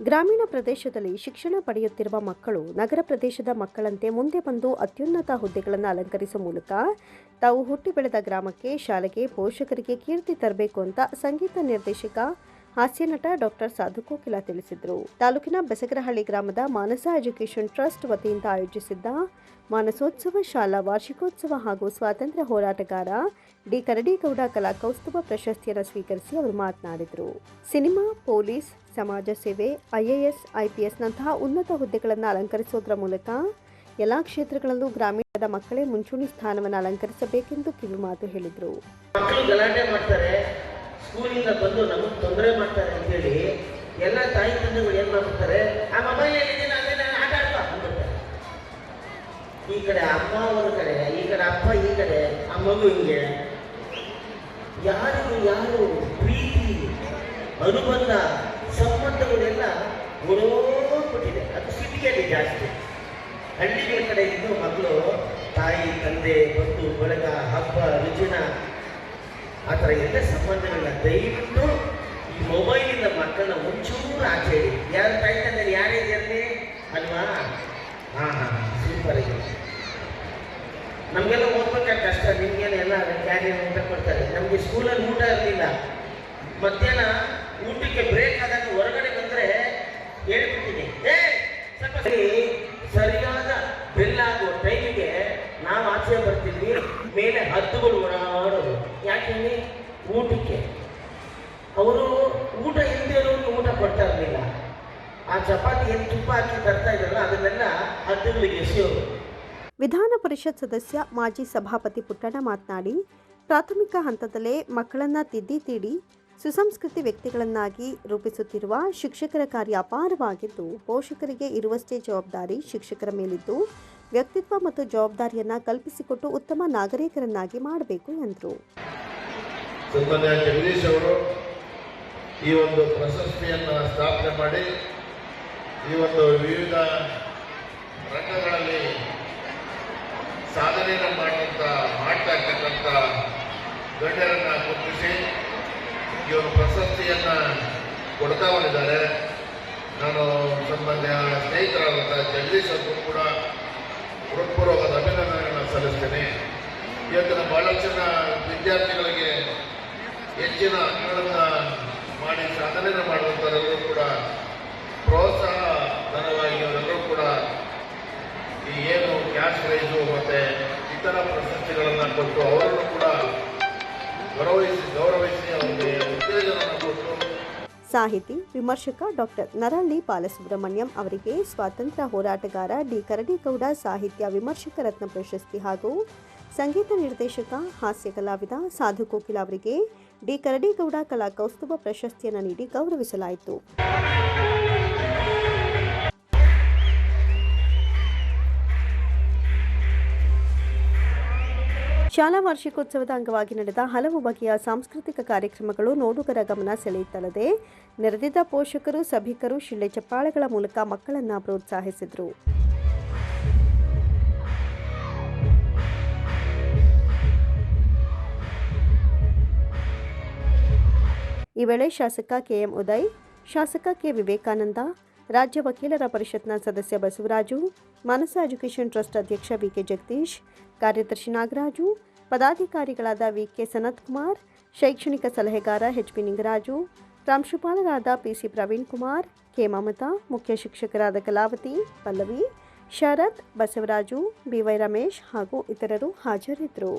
ಗ್ರಾಮೀಣ ಪ್ರದೇಶದಲ್ಲಿ ಶಿಕ್ಷಣ ಪಡೆಯುತ್ತಿರುವ ಮಕ್ಕಳು ನಗರ ಪ್ರದೇಶದ ಮಕ್ಕಳಂತೆ ಮುಂದೆ ಬಂದು ಅತ್ಯುನ್ನತ ಹುದ್ದೆಗಳನ್ನು ಅಲಂಕರಿಸುವ ಮೂಲಕ ತಾವು ಹುಟ್ಟಿ ಬೆಳೆದ ಗ್ರಾಮಕ್ಕೆ ಶಾಲೆಗೆ ಪೋಷಕರಿಗೆ ಕೀರ್ತಿ ತರಬೇಕು ಅಂತ ಸಂಗೀತ ನಿರ್ದೇಶಕ ಹಾಸ್ಯ ನಟ ಡಾಕ್ಟರ್ ಸಾಧು ಕೋಕಿಲ ತಿಳಿಸಿದರು. ತಾಲೂಕಿನ ಬೆಸಗರಹಳ್ಳಿ ಗ್ರಾಮದ ಮಾನಸ ಎಜುಕೇಷನ್ ಟ್ರಸ್ಟ್ ವತಿಯಿಂದ ಆಯೋಜಿಸಿದ್ದ ಮಾನಸೋತ್ಸವ ಶಾಲಾ ವಾರ್ಷಿಕೋತ್ಸವ ಹಾಗೂ ಸ್ವಾತಂತ್ರ್ಯ ಹೋರಾಟಗಾರ ಡಿ ಕರಡಿಗೌಡ ಕಲಾ ಕೌಸ್ತುಭ ಪ್ರಶಸ್ತಿಯನ್ನು ಸ್ವೀಕರಿಸಿ ಅವರು ಮಾತನಾಡಿದರು. ಸಿನಿಮಾ, ಪೊಲೀಸ್, ಸಮಾಜ ಸೇವೆ ಐಎಎಸ್ ಐಪಿಎಸ್ನಂತಹ ಉನ್ನತ ಹುದ್ದೆಗಳನ್ನು ಅಲಂಕರಿಸುವುದರ ಮೂಲಕ ಎಲ್ಲ ಕ್ಷೇತ್ರಗಳಲ್ಲೂ ಗ್ರಾಮೀಣದ ಮಕ್ಕಳೇ ಮುಂಚೂಣಿ ಸ್ಥಾನವನ್ನು ಅಲಂಕರಿಸಬೇಕೆಂದು ಕಿವಿಮಾತು ಹೇಳಿದರು. ಸ್ಕೂಲಿಂದ ಬಂದು ನಮಗೆ ತೊಂದರೆ ಮಾಡ್ತಾರೆ ಅಂತೇಳಿ ಎಲ್ಲ ತಾಯಿ ತಂದೆಗಳು ಏನ್ ಮಾಡ್ತಾರೆ ಆ ಮೊಬೈಲ್ ಎಲ್ಲಿದ್ದೀನಿ ಅಲ್ಲಿ ನಾನು ಆಟ ಆಡ್ತಾ ಈ ಕಡೆ ಅಮ್ಮ ಕಡೆ, ಈ ಕಡೆ ಅಪ್ಪ ಈ ಕಡೆ, ಆ ಮಗು ಹಿಂಗೆ. ಯಾರಿಗೂ ಯಾರು ಪ್ರೀತಿ, ಅನುಬಂಧ, ಸಂಬಂಧಗಳೆಲ್ಲ ಓಡೋಗ್ಬಿಟ್ಟಿದೆ ಅದು ಸಿಟಿಯಲ್ಲಿ ಜಾಸ್ತಿ. ಹಳ್ಳಿಗಳ ಕಡೆ ಇದ್ದು ಮಕ್ಕಳು ತಾಯಿ, ತಂದೆ, ಬಂಧು, ಬಳಗ, ಹಬ್ಬ ರುಚಿನ ಆ ಥರ ಎಲ್ಲ ಸಂಬಂಧಗಳನ್ನ ದಯವಿಟ್ಟು ಈ ಮೊಬೈಲಿಂದ ಮಕ್ಕಳನ್ನ ಒಂಚೂರು ಆಚೆ ಯಾರು ತಾಯ್ತಂದ್ರೆ ತಂದೆ ಯಾರೇ ಇರಲಿ ಅಲ್ವಾ? ಹಾಂ ಹಾಂ ಸೂಪರ್ ಇದೆ ನಮಗೆಲ್ಲ ಓದ್ಬೇಕಾದ್ರೆ ಕಷ್ಟ ನಿಮ್ಗೇನು ಎಲ್ಲ ಕ್ಯಾರಿಯರ್ ಊಟ ಕೊಡ್ತಾರೆ. ನಮಗೆ ಸ್ಕೂಲಲ್ಲಿ ಊಟ ಇರಲಿಲ್ಲ. ಮಧ್ಯಾಹ್ನ ಊಟಕ್ಕೆ ಬ್ರೇಕ್ ಆದಾಗ ಹೊರಗಡೆ ಬಂದರೆ ಹೇಳ್ಬಿಡ್ತೀನಿ. ಏ, ಸ್ವಲ್ಪ ಸರಿಯಾದ ಬೆಲ್ಲ ಆಗೋ ಟೈಮಿಗೆ ನಾವು ಆಚೆ ಬರ್ತೀವಿ. ಮೇಲೆ ಹತ್ತುಗಳು ಓಡಾಡೋದು ಹೇಳಿ ಊಟಕ್ಕೆ. ಅವರು ಊಟ ಇಲ್ಲದೆ ಇರೋರಿಗೆ ಊಟ ಕೊಡ್ತಾ ಇರಲಿಲ್ಲ. ಆ ಚಪಾತಿ ಏನು ತುಪ್ಪ ಹಾಕಿ ತರ್ತಾ ಇದ್ರಲ್ಲ, ಅದನ್ನೆಲ್ಲ ಹದ್ದುಗಳಿಗೆ ಎಸೆಯೋರು. ವಿಧಾನ ಪರಿಷತ್ ಸದಸ್ಯ ಮಾಜಿ ಸಭಾಪತಿ ಪುಟ್ಟಣ್ಣ ಮಾತನಾಡಿ, ಪ್ರಾಥಮಿಕ ಹಂತದಲ್ಲೇ ಮಕ್ಕಳನ್ನ ತಿದ್ದಿ ತೀಡಿ, ಸುಸಂಸ್ಕೃತಿ ವ್ಯಕ್ತಿಗಳನ್ನಾಗಿ ರೂಪಿಸುತ್ತಿರುವ ಶಿಕ್ಷಕರ ಕಾರ್ಯ ಅಪಾರವಾಗಿದ್ದು, ಪೋಷಕರಿಗೆ ಇರುವಷ್ಟೇ ಜವಾಬ್ದಾರಿ ಶಿಕ್ಷಕರ ಮೇಲಿದ್ದು, ವ್ಯಕ್ತಿತ್ವ ಮತ್ತು ಜವಾಬ್ದಾರಿಯನ್ನ ಕಲ್ಪಿಸಿಕೊಟ್ಟು ಉತ್ತಮ ನಾಗರಿಕರನ್ನಾಗಿ ಮಾಡಬೇಕು ಎಂದರು. ಸನ್ಮಾನ್ಯ ಜಗದೀಶ್ ಅವರು ಈ ಒಂದು ಪ್ರಶಸ್ತಿಯನ್ನು ಸ್ಥಾಪನೆ ಮಾಡಿ ಈ ಒಂದು ವಿವಿಧ ರಂಗಗಳಲ್ಲಿ ಸಾಧನೆಯನ್ನು ಮಾಡುವಂಥ ಮಾಡ್ತಾ ಇರ್ತಕ್ಕಂಥ ಗಣ್ಯರನ್ನು ಗುರುತಿಸಿ ಒಂದು ಪ್ರಶಸ್ತಿಯನ್ನು ಕೊಡ್ತಾ ಬಂದಿದ್ದಾರೆ. ನಾನು ಸಂಬಂಧ ಸ್ನೇಹಿತರಾದಂಥ ಜಗದೀಶ್ ಅವರು ಕೂಡ ಹೃತ್ಪೂರ್ವಕದ ಅಭಿನಂದನೆಗಳನ್ನು ಸಲ್ಲಿಸ್ತೇನೆ. ಇವತ್ತಿನ ಬಹಳಷ್ಟು ಜನ ವಿದ್ಯಾರ್ಥಿಗಳಿಗೆ ಹೆಚ್ಚಿನ ಅಂಕಗಳನ್ನು ಮಾಡಿ ಸಾಧನೆಯನ್ನು ಮಾಡುವಂಥವರೆಲ್ಲರೂ ಕೂಡ ಪ್ರೋತ್ಸಾಹ ಧನವಾಗಿ ಅವರೆಲ್ಲರೂ ಕೂಡ ಈ ಏನು ಕ್ಯಾಶ್ ಪ್ರೈಸು ಮತ್ತು ಇತರ ಪ್ರಶಸ್ತಿಗಳನ್ನು ಕೊಟ್ಟು ಅವರನ್ನು ಕೂಡ ಗೌರವಿಸಿ ಗೌರವಿಸಿ ಅವರಿಗೆ ಉತ್ತೇಜನವನ್ನು ಕೊಟ್ಟು ಸಾಹಿತಿ, ವಿಮರ್ಶಕ ಡಾಕ್ಟರ್ ನರಳ್ಳಿ ಬಾಲಸುಬ್ರಹ್ಮಣ್ಯಂ ಅವರಿಗೆ ಸ್ವಾತಂತ್ರ್ಯ ಹೋರಾಟಗಾರ ಡಿ. ಕರಡಿಗೌಡ ಸಾಹಿತ್ಯ ವಿಮರ್ಶಕ ರತ್ನ ಪ್ರಶಸ್ತಿ ಹಾಗೂ ಸಂಗೀತ ನಿರ್ದೇಶಕ ಹಾಸ್ಯ ಕಲಾವಿದ ಸಾಧು ಕೋಕಿಲ ಅವರಿಗೆ ಡಿ ಕರಡಿಗೌಡ ಕಲಾ ಕೌಸ್ತುಭ ಪ್ರಶಸ್ತಿಯನ್ನು ನೀಡಿ ಗೌರವಿಸಲಾಯಿತು. ಶಾಲಾ ವಾರ್ಷಿಕೋತ್ಸವದ ಅಂಗವಾಗಿ ನಡೆದ ಹಲವು ಬಗೆಯ ಸಾಂಸ್ಕೃತಿಕ ಕಾರ್ಯಕ್ರಮಗಳು ನೋಡುಗರ ಗಮನ ಸೆಳೆಯುತ್ತಲ್ಲದೆ, ನೆರೆದಿದ್ದ ಪೋಷಕರು, ಸಭಿಕರು ಶಿಳ್ಳೆ ಚಪ್ಪಾಳೆಗಳ ಮೂಲಕ ಮಕ್ಕಳನ್ನು ಪ್ರೋತ್ಸಾಹಿಸಿದರು. ಈ ವೇಳೆ ಶಾಸಕ ಕೆಎಂ ಉದಯ್, ಶಾಸಕ ಕೆ ವಿವೇಕಾನಂದ, ರಾಜ್ಯ ವಕೀಲರ ಪರಿಷತ್ನ ಸದಸ್ಯ ಬಸವರಾಜು, ಮಾನಸ ಎಜುಕೇಷನ್ ಟ್ರಸ್ಟ್ ಅಧ್ಯಕ್ಷ ವಿಕೆ ಜಗದೀಶ್, ಕಾರ್ಯದರ್ಶಿ ನಾಗರಾಜು, ಪದಾಧಿಕಾರಿಗಳಾದ ವಿಕೆ ಸನತ್ ಕುಮಾರ್ ಶೈಕ್ಷಣಿಕ ಸಲಹೆಗಾರ ಎಚ್ ಪಿ ನಿಂಗರಾಜು, ಪ್ರಾಂಶುಪಾಲರಾದ ಪಿಸಿ ಪ್ರವೀಣ್ ಕುಮಾರ್, ಕೆ. ಮಮತಾ, ಮುಖ್ಯ ಶಿಕ್ಷಕರಾದ ಕಲಾವತಿ, ಪಲ್ಲವಿ, ಶರತ್, ಬಸವರಾಜು, ಬಿವೈ ರಮೇಶ್ ಹಾಗೂ ಇತರರು ಹಾಜರಿದ್ದರು.